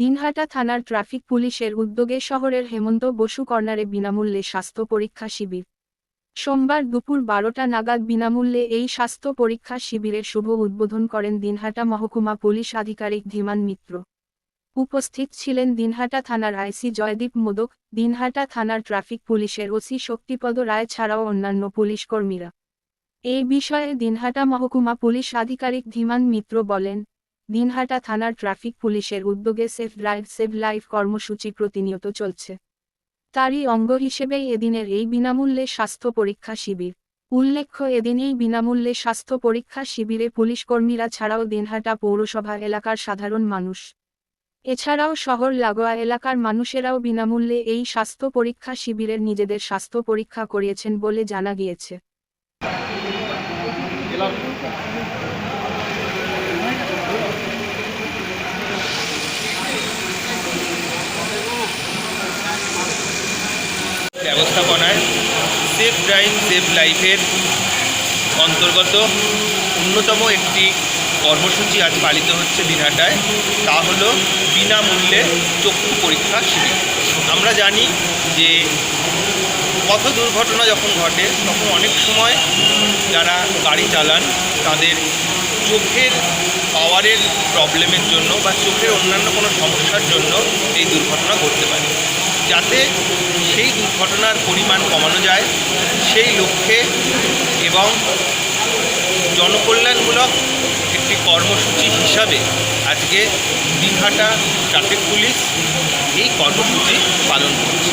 দিনহাটা থানার ট্রাফিক পুলিশের উদ্যোগে শহরের হেমন্ত বসু কর্নারে বিনামূল্যে স্বাস্থ্য পরীক্ষা শিবির। সোমবার দুপুর বারোটা নাগাদ বিনামূল্যে এই স্বাস্থ্য পরীক্ষা শিবিরের শুভ উদ্বোধন করেন দিনহাটা মহকুমা পুলিশ আধিকারিক ধীমান মিত্র। উপস্থিত ছিলেন দিনহাটা থানার আইসি জয়দীপ মোদক, দিনহাটা থানার ট্রাফিক পুলিশের ওসি শক্তিপদ রায় ছাড়াও অন্যান্য পুলিশ কর্মীরা। এই বিষয়ে দিনহাটা মহকুমা পুলিশ আধিকারিক ধীমান মিত্র বলেন দিনহাটা থানার ট্রাফিক পুলিশের উদ্যোগে সেফ ড্রাইভ সেভ লাইফ কর্মসূচি প্রতিনিয়ত চলছে। তারই অঙ্গ হিসেবেই এদিনের এই বিনামূল্যে স্বাস্থ্য পরীক্ষা শিবির। উল্লেখ্য এদিনেই বিনামূল্যে স্বাস্থ্য পরীক্ষা শিবিরে পুলিশ কর্মীরা ছাড়াও দিনহাটা পৌরসভা এলাকার সাধারণ মানুষ। এছাড়াও শহর লাগোয়া এলাকার মানুষেরাও বিনামূল্যে এই স্বাস্থ্য পরীক্ষা শিবিরের নিজেদের স্বাস্থ্য পরীক্ষা করিয়েছেন বলে জানা গিয়েছে। ব্যবস্থাপনায় সেফ ড্রাইভ সেফ লাইফের অন্তর্গত অন্যতম একটি কর্মসূচি আজ পালিত হচ্ছে দিনহাটায়। তা হলো বিনামূল্যে চক্ষু পরীক্ষা শিবির। আমরা জানি যে পথ দুর্ঘটনা যখন ঘটে, তখন অনেক সময় যারা গাড়ি চালান, তাদের চোখের পাওয়ারের প্রবলেমের জন্য বা চোখের অন্যান্য কোনো সমস্যার জন্য এই দুর্ঘটনা ঘটতে পারে। যাতে সেই দুর্ঘটনার পরিমাণ কমানো যায়, সেই লক্ষ্যে এবং জনকল্যাণমূলক একটি কর্মসূচি হিসাবে আজকে দিনহাটা ট্রাফিক পুলিশ এই কর্মসূচি পালন করছে।